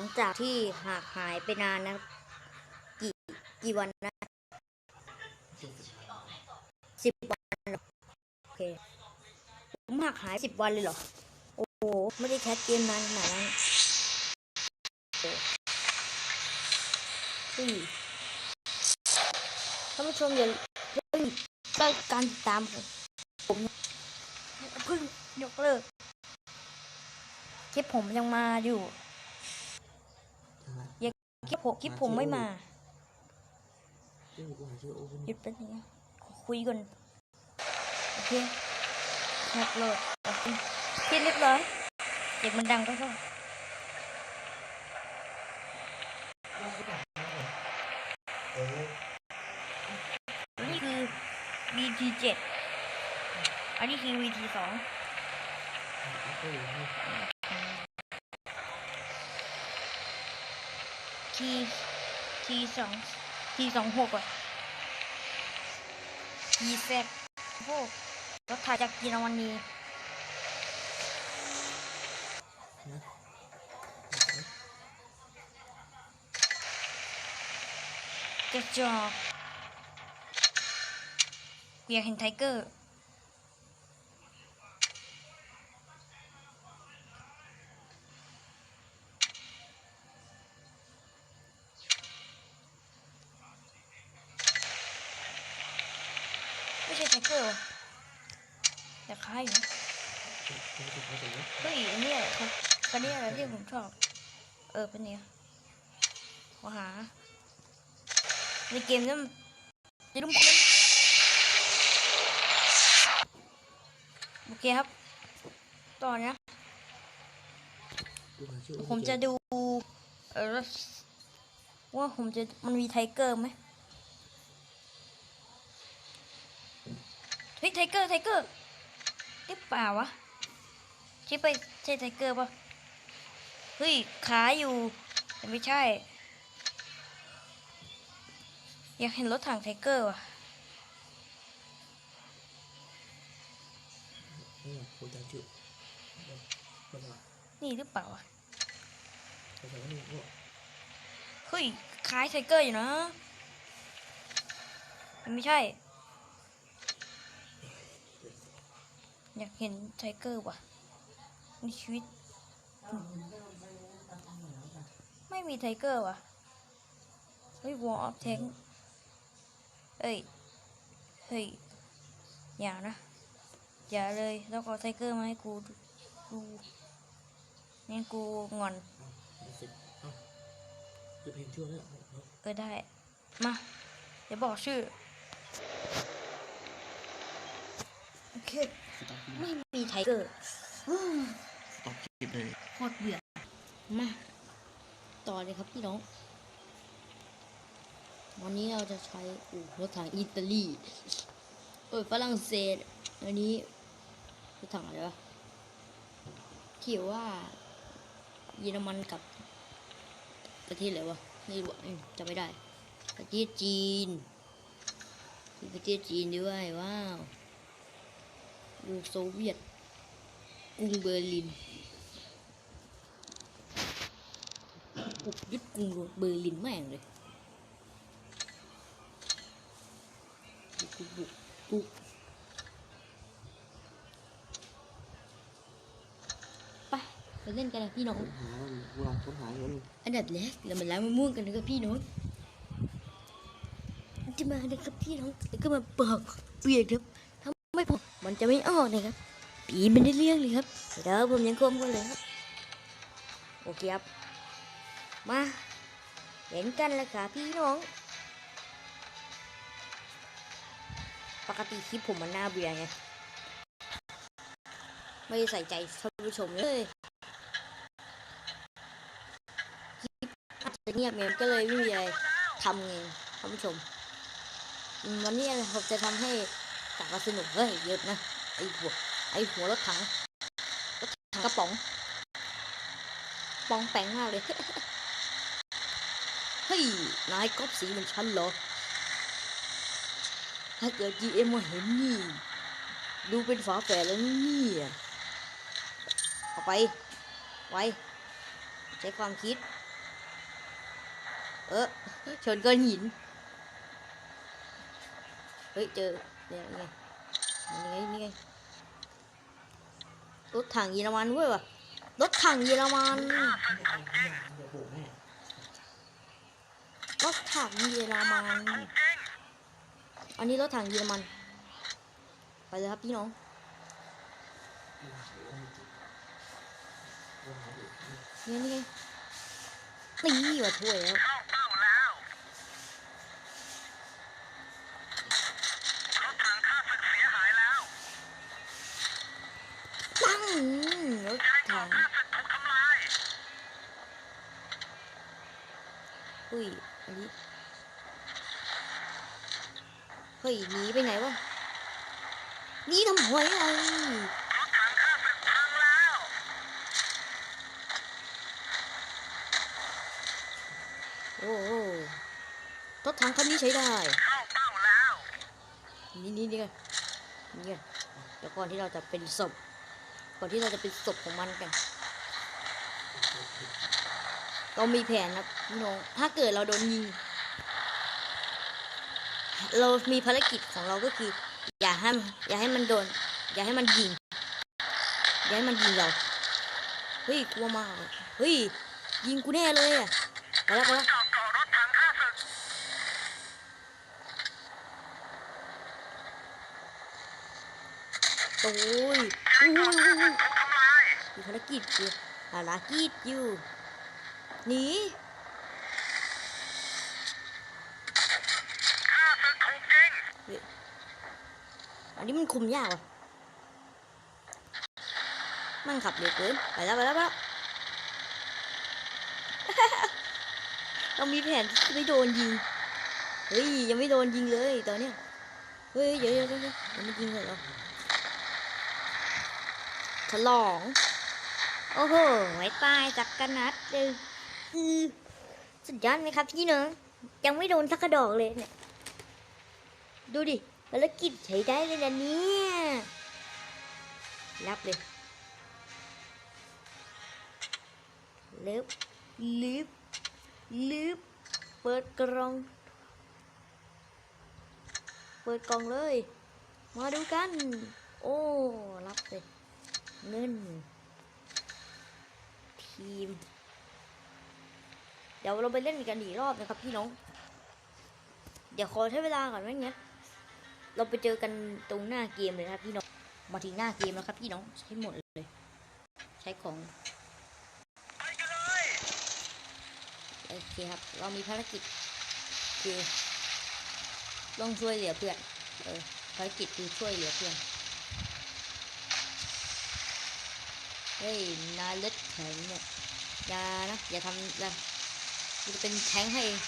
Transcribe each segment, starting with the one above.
ลังจากที่หากหายไปนานนะกี่กี่วันนะสิบวันเหรอโอเคผมหากหายสิบวันเลยเหรอ โอ้โห ไม่ได้แคสเกมนานขนาดนั้นโอ้เฮ้ยท่านผู้ชมอย่าเพิ่งเลิกการติดตามผมผมเพิ่งยกเลิกคลิปผมยังมาอยู่ ยังคลิปผมคิปผมไม่มาหยุดเป็นนึงคุยกันโอเคหมดเลยโอเคคิดเรียบร้อยเด็กมันดังก็ชอบนี่คือ VT7 อันนี้คือ VT2 ทีทีสองทีสองหกอะทีแซดโอ้รถถ่ายจากเยอรมนีกระจอกกูอยากเห็นไทเกอร์ ไม่ใช่ไทเกอร์เหรอแต่คล้ายอยู่นะเฮ้ยอันเนี้ยครับคันนี้อะไรที่ ผมชอบ เออเป็นเนี้ยขอหา ในเกมนั้นจะต้องคนโอเคครับ ต่อนนี้กูหาชื่อผมจะดู เออว่าผมจะมันมีไทเกอร์ไหมเฮ้ยไทเกอร์ไทเกอร์หรือเปล่าวะใช่ไปใช่ไทเกอร์ปะ เฮ้ยขาอยู่แต่ไม่ใช่ อยากเห็นรถถังไทเกอร์ว่ะเนี่ยกูจะชื่อมันว่านี่หรือเปล่าวะภาษาหนึ่งก็เฮ้ยคล้ายไทเกอร์อยู่นะแต่ไม่ใช่ อยากเห็นไทเกอร์ว่ะในชีวิต ไม่มีไทเกอร์ว่ะ เฮ้ยวอลออฟแทงเอ้ย เฮ้ย อย่านะ อย่าเลยแล้วก็เอาไทเกอร์มาให้กูดูดูงั้นกูงอนเอาสิเอ้าคือเพลงชื่อเนี่ยเออได้ มา เดี๋ยวบอกชื่อ โอเคสต็อปไม่มีไทเกอร์ สต็อปคลิปเลยโคตรเบื่อ มา ต่อเลยครับพี่น้อง วันนี้เราจะใช้อูรถถังอิตาลีเออฝรั่งเศส อันนี้รถถังอะไรวะเขียนว่าเยอรมันกับประเทศอะไรวะไม่รู้อะจำไม่ได้ ประเทศจีนประเทศจีนด้วยว้าวอูโซเวียตกรุงเบอร์ลิน บุกยึดกรุงเบอร์ลินแม่งเลยบุกบุกบุกไปไปเล่นกันนะพี่น้องหามันกูลองค้นหาอยู่นึงอันดับแรกเรามาล้างมะม่วงกันนะครับพี่น้องมันจะมาเลยครับพี่น้องแล้วก็มาปอกเปียกครับถ้าไม่พอมันจะไม่ออกนะครับปีมันได้เรื่องเลยครับเดี๋ยวผมยังคมกันเลยครับโอเคครับ มาเห็นกันแล้วครับพี่น้อง ปกติคลิปผมมันน่าเบื่อไง ไม่ใส่ใจท่านผู้ชมเลยคลิปอาจจะเงียบเงียบก็เลยไม่มีอะไรทำไงท่านผู้ชมอืมวันนี้ผมจะทำให้กลับมาสนุกเฮ้ยเยอะนะ ไอหัวไอหัวรถถังรถถังกระป๋อง ปองแปงมากเลย เฮ้ย นายก๊อปสีเหมือนฉันเหรอ ถ้าเกิด GM มาเห็นนี่ ดูเป็นฝาแฝดแล้วนี่เอาไป ไว้ ใช้ความคิด เออชนก้อนหิน เฮ้ย เจอเนี่ยไงนี่ไงนี่ไงรถถังเยอรมันเว้ยวะรถถังเยอรมัน ไม่เอาไม่เอาเดี๋ยวโบกแม่ รถถังเยอรมัน อันนี้รถถังเยอรมัน ไปเลยครับพี่น้อง นี่ไงนี่ไงนี่ว่าถ้วยแล้วปังรถถังอุ้ย อันนี้ เฮ้ยหนีไปไหนวะหนีทำไมอะโอ้โหรถถังคันนี้ใช้ได้นี่นี่นี่ไงนี่ไงเดี๋ยวก่อนที่เราจะเป็นศพ ก่อนที่เราจะเป็นศพของมันกัน เรามีแผนนะพี่น้องถ้าเกิดเราโดนยิง เรามีภารกิจของเราก็คือ อย่าให้อย่าให้มันโดน อย่าให้มันยิง อย่าให้มันยิงเรา เฮ้ยกลัวมากเฮ้ยยิงกูแน่เลยอะไปแล้วไปแล้วโอ้ยโอ้ยโอ้ยโอ้ยภารกิจอยู่ภารกิจอยู่ หนีเฮ้ยอันนี้มันคุมยากว่ะ มันขับเร็วเกิน ไปแล้วไปแล้วไปแล้วเรามีแผนที่ไม่โดนยิง เฮ้ย ยังไม่โดนยิงเลยตอนเนี้ย เฮ้ยเดี๋ยวเดี๋ยวเดี๋ยวเดี๋ยวยังไม่ยิงเลยเหรอฉลอง โอ้โหไม่ตายจักกระนัดเลย อือสุดยอดไหมครับพี่เนอะยังไม่โดนสักกระดอกเลยเนี่ย ดูดิภารกิจใช้ได้เลยนะเนี่ยรับเลยลิฟลิฟลิฟเปิดกล่อง เปิดกล่องเลย มาดูกัน โอ้ รับเลย เงิน ทีม เดี๋ยวเราไปเล่นกันอีกรอบนะครับพี่น้อง เดี๋ยวขอใช้เวลาก่อนไม่งั้นเราไปเจอกันตรงหน้าเกมเลยนะครับพี่น้อง มาถึงหน้าเกมแล้วครับพี่น้องใช้หมดเลย ใช้ของโอเคครับ เรามีภารกิจคือต้องช่วยเหลือเพื่อน เออ ภารกิจคือช่วยเหลือเพื่อน เฮ้ย นาเล็ดแข็งเนี่ย อย่านะ อย่าทำอย่า จะเป็นแทงค์ให้เอง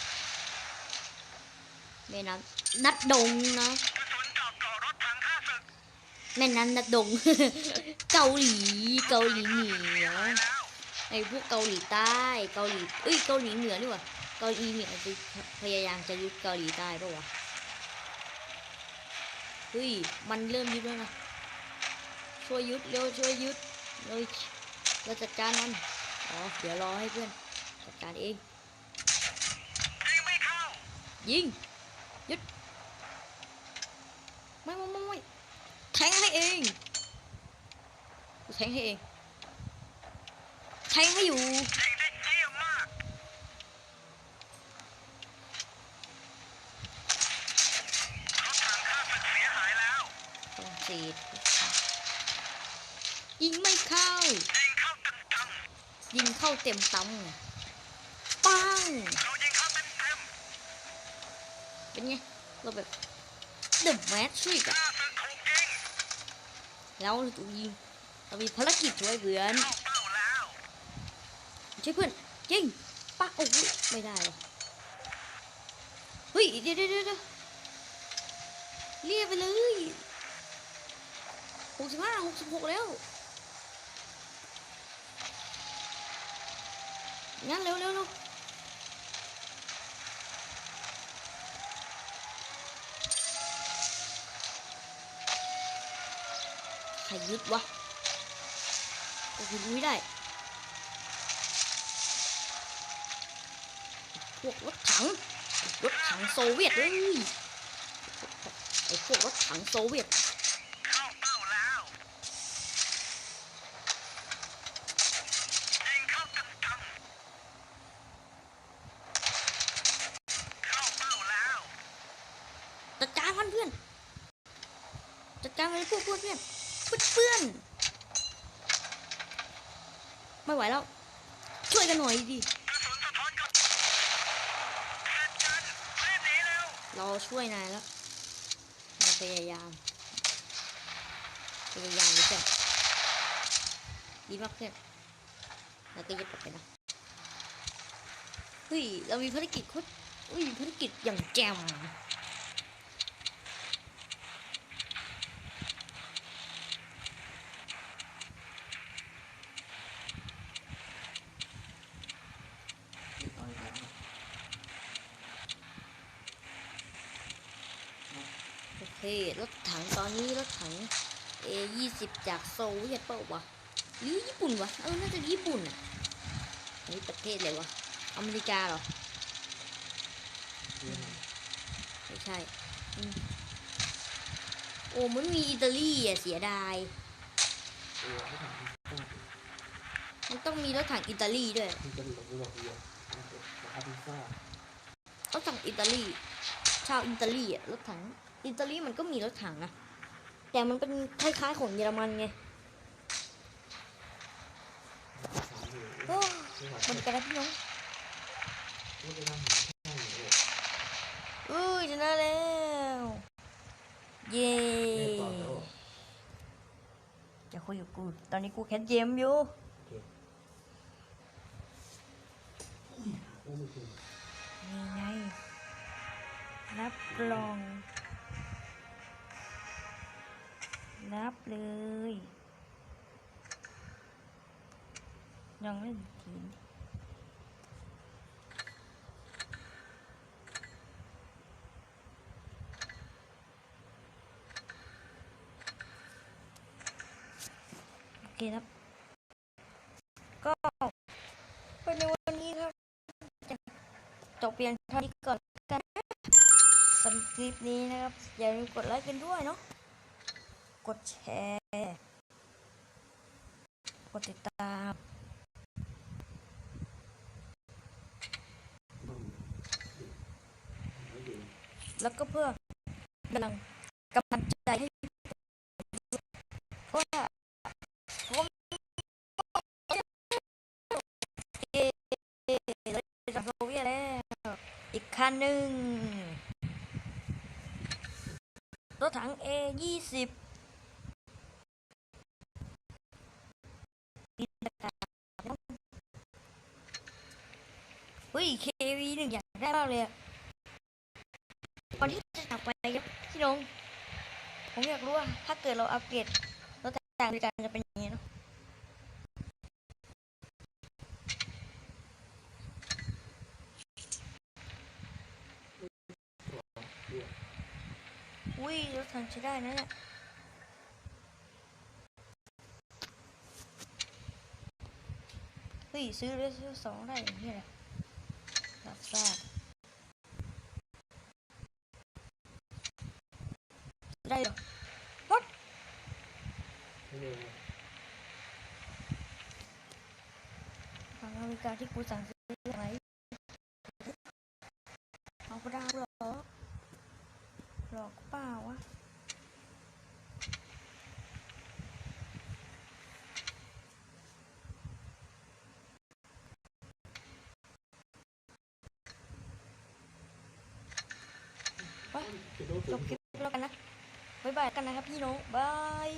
แม่น้ำนัดดงนะแม่นั้นนัดดง เกาหลีเกาหลีเหนือไอ้พวกเกาหลีใต้เกาหลีเอ้ยเกาหลีเหนือนี่หว่าเกาหลีเหนือจะพยายามจะยึดเกาหลีใต้ปะวะเฮ้ยมันเริ่มยึดแล้วนะช่วยยึดเร็วช่วยยึดเลยเราจัดการมันอ๋อเดี๋ยวรอให้เพื่อนจัดการเอง ยิงยึดไม่ไม่ไม่ไม่แทงให้เองกูแทงให้เองแทงให้อยู่ต้องเศษยิงไม่เข้า ยิงเข้าเต็มตำปัง เป็นไง เราแบบเดอะแมทริกอะแล้วเราถูกยิงเรามีภารกิจช่วยเพื่อนช่วยเพื่อนจริงปักโอ้ยไม่ได้หรอเฮ้ยเดี๋ยวเดี๋ยวเดี๋ยวเรียกไปเลยหกสิบห้าหกสิบหกแล้วงั้นเร็วเร็วเร็ว ครยึดวะโอ้โหไม่ได้ พวกรถถัง รถถังโซเวียตเอ้ยไอพวกรถถังโซเวียตเข้าเป้าแล้วยิงเข้าเต็มๆเข้าเป้าแล้วจัดการมันเพื่อนจัดการมันพวกเพื่อน เพื่อนไม่ไหวแล้ว ช่วยกันหน่อยดิรอนกับเราช่วยนายแล้วเราพยายาม พยายามดิเพื่อนดีมากเพื่อนเราก็จะกลับไปนะเฮ้ยเรามีภารกิจโคตรเฮ้ยภารกิจอย่างแจ่ม เอาอีกแล้ว โอเค รถถังต อนนี้รถถัง A ยี่สิบจากโซเวียตเปล่าวะหรือญี่ปุ่นวะเออน่าจะญี่ปุ่นอะอันนี้ประเทศอะไรวะอเมริกาเหรอไม่ใช่โอ้มันมีอิตาลีอะเสียดายมันต้องมีรถถังอิตาลีด้วยเดียวราคาพิซซ่ารถถังอิตาลี ชาวอิตาลีอะรถถังอิตาลีมันก็มีรถถังนะ แต่มันเป็นคล้ายๆของเยอรมันไงสามหมื่นโอ้ไม่ไหวมันกันนะพี่น้องไม่ได้นั่งแค่หนึ่งเลยอุ้ยชนะแล้ว เย้ไม่ต่อแล้วจะคุยกับกู ตอนนี้กูแคสเกมอยู่โอ้ไม่ถึงนี่ไงรับกล่อง บเลยยังไม่ถึงโอเคครับ ก็เป็นในวันนี้ครับจจบเพียงเท่านี้ก่อนกันสำหรับคลิปนี้นะครับ อย่าลืมกดไลค์กันด้วยเนาะ กดแชร์ กดติดตาม แล้วก็เพื่อกำลังกำลังใจให้เพราะว่าผมเอเลยจากโซเวียตแล้วอีกคันหนึ่งรถถังสิบ ฮ้ย KV หนึ่งอยากได้มากเลยอะก่อนที่จะจากไปครับพี่น้อง ผมอยากรู้ว่า ถ้าเกิดเราอัปเกรดรถต่างบริการจะเป็นยังไงเนาะองอุ้ยรถถังใช้ได้นะเนี่ยเฮ้ยซื้อได้ซื้อสองได้อย่างนี้แหละ pasar. Traído. ¿Por? Van a ubicar circunstancias. กันนะบ๊ายบกันนะครับพี่น้องบาย